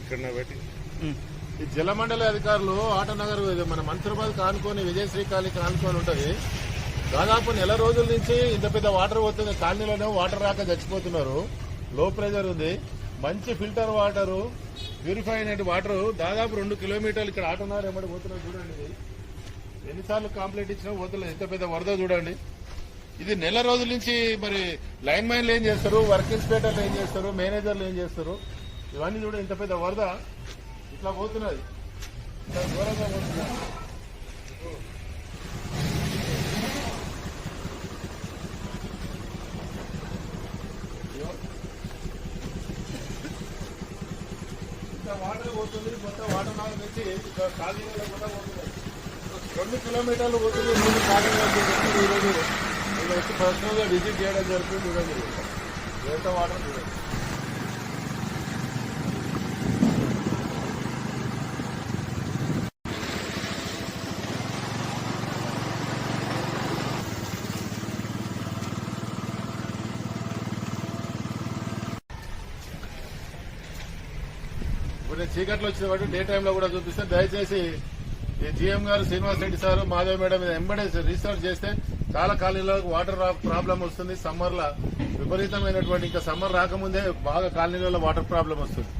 ఇక్కడ పెట్టి ఈ జలమండలి అధికారులు ఆటనగర్ మన మన్సూరాబాద్ కానుకొని విజయశ్రీ కాలనీ కానుకొని ఉంటది. దాదాపు నెల రోజుల నుంచి ఇంత పెద్ద వాటర్ పోతుంది కాలనీలోనే వాటర్ రాక చచ్చిపోతున్నారు. లో ప్రెజర్ ఉంది. మంచి ఫిల్టర్ వాటర్ ప్యూరిఫై అయిన వాటర్ దాదాపు రెండు కిలోమీటర్లు ఇక్కడ ఆటనగర్ ఎమ్మడి పోతున్నారు చూడండి. ఎన్నిసార్లు కంప్లైంట్ ఇచ్చినా పోతున్నారు ఎంత పెద్ద వరద చూడండి. ఇది నెల రోజుల నుంచి మరి లైన్ మ్యాన్లు ఏం చేస్తారు? వర్క్ ఇన్స్పెక్టర్లు ఏం చేస్తారు? మేనేజర్లు ఏం చేస్తారు? ఇవన్నీ చూడ ఇంత పెద్ద వరద. ఇట్లా పోతున్నది. ఇట్లా ఘోరంగా పోతున్నది. వాటర్ పోతుంది మొత్తం వాటర్ నాలుగు నుంచి కాలనీలో కూడా పోతుంది. రెండు కిలోమీటర్లు పోతుంది మూడు కాలనీలో ఈరోజు నేను వచ్చి పర్సనల్ విజిట్ చేయడం జరుగుతుంది చూడండి. ఎంత వాటర్ చూడండి. ఇప్పుడు చీకట్లో వచ్చిన వాటి డే టైంలో కూడా చూపిస్తే దయచేసి జిఎం గారు శ్రీనివాస్ రెడ్డి సార్ మాధవ్ మేడం మీద ఎంబడే రీసెర్చ్ చేస్తే చాలా కాలనీలకు వాటర్ ప్రాబ్లం వస్తుంది. సమ్మర్ లా విపరీతమైనటువంటి ఇంకా సమ్మర్ రాకముందే బాగా కాలనీలలో వాటర్ ప్రాబ్లం వస్తుంది.